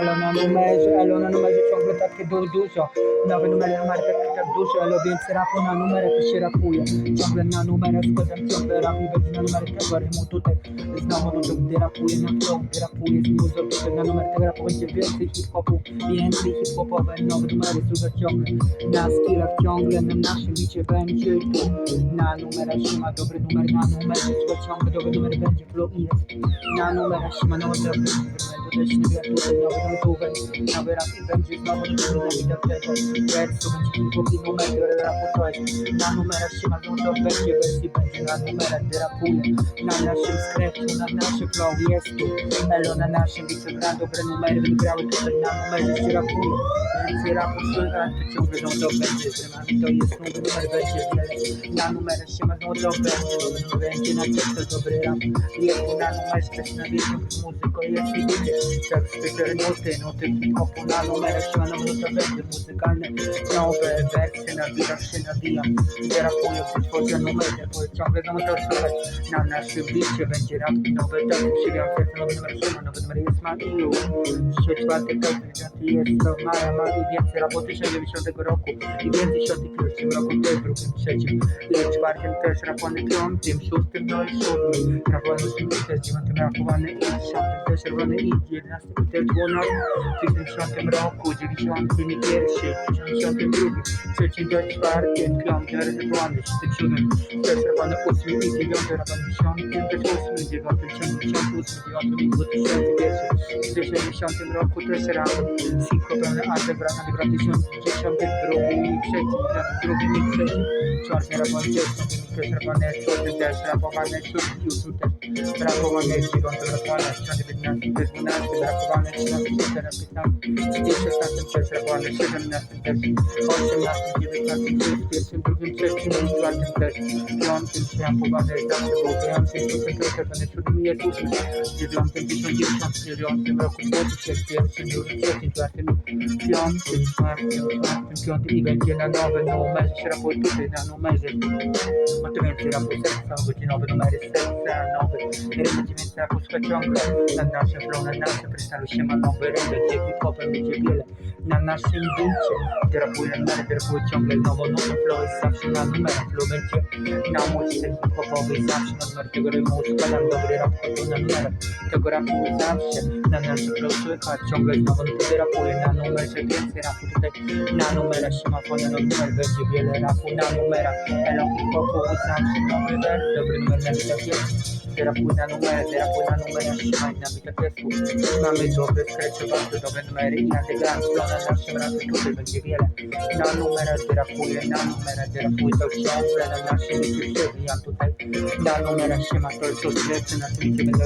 Elo na numerze, elo na numerze ciągle takie du dużo. Nowe numery na markach tak dużo Elo więcej rapu na numerach to się rapuje. Ciągle na numerach składam ciągle rap i będzie na numery tego rymu. Tutaj Znowu no to gdy rapuję na flow, gdy rapuję z muzo Tutaj na numer tego rapu będzie więcej hip-hopu Więcej hip-hopowe. Nowe numery słuchać ciągle Na skillach ciągle na naszym bicie będzie tu Na numerach się ma dobry numer na numerze Słuchać ciągle dobry numer będzie flow i jest. Na numerach się ma nowe drobne To też nie tutaj nowy notówek Nowy rap i będzie znowu numer na widok tego. Wersu będzie hip-hop i numer do rapu jest. Na numerach się ma znowu to będzie wersji będzie na numerach gdy rapuję. Na naszym sklepcu, na naszym flow jest tu. Elo na naszym bicie gra dobre numery Wygrały tutaj na numerze się rapuje Więcej rapu słychać to ciągle znowu to będzie. Z rymami to jest nowy numer będzie wiele Na numerach się ma znowu to będzie numer będzie na tekstach dobry rap. Jest tu na numerze też na wiedzą z muzyką jest i Tak nuty, nuty hip-hopu na numerach to będzie muzykalne Nowe wersje na bitach się nabijam Gdy rapuję tworzę numery Bo ciągle znowu to słychać Na naszym bicie będzie rap i nowe teksty Przywiam serce nowy numer trzyma Nowy numer jest ma i już Trzy czwarte jest to Mara ma i więcej rap od 1990 roku I więcej świąty w pierwszym roku, jest drugim, trzecim w czwartym też rapowany piątym, szóstym no i siódmym. Rapowany ósmym dziewiątym rapowany i dziesiątym też rapowany i jedenastym i też dwunastym w 90 roku, 91, 92 Przedsiębiorstwa, piętkrąg, ryzykowanych, 67 Przesrowany 8 i 9, roban 10, też 8, 9, 78, 9 i 2001 W 90 roku też rano, Sinko pełne A, zebrana w 2062 i 3, drugi i 3 Czarny roban 10, przesrowane 4 też, rapowane 6, 8 też Rapowane 9, rapowane 19, 12, rapowane 13 teraz 15, 16 przeszedłem, 17 też, 18, 19, 21, 2, 3, 4 też, 5, przyjamowany, zawsze był wyjący, 10, przeszedłem, 7, nie kupił, na nowym numerze, na numerze, otwieram się raport będzie hip-hopem, będzie wiele na naszym rapuje numery, gdy rapuje ciągle nowo, nowy flow jest zawsze na numerach, będzie na muzyce hip-hopowej, zawsze na numer tego rymu składam dobry rap, chodził na numerach. Tego rapu zawsze na naszym flow słychać, ciągle znowu gdy rapuje na numerze, więcej rapu tutaj na numerach. Się ma fonia, no numer będzie wiele rapu na numerach, elo hip-hopu zawsze nowy wers, dobry numer na bitach jest gdy rapuje na numerach, gdy rapuje na numerach się ma na bitach jest mamy dobre skrecze, bardzo dobre numery i na tej gram stronę naszym razem tutaj będzie wiele na numerach, gdy rapuje na numerach, gdy rapuje to ciągle na naszym bicie przewijam tutaj na numerach się ma to jest to rzeczy, na tym bicie będę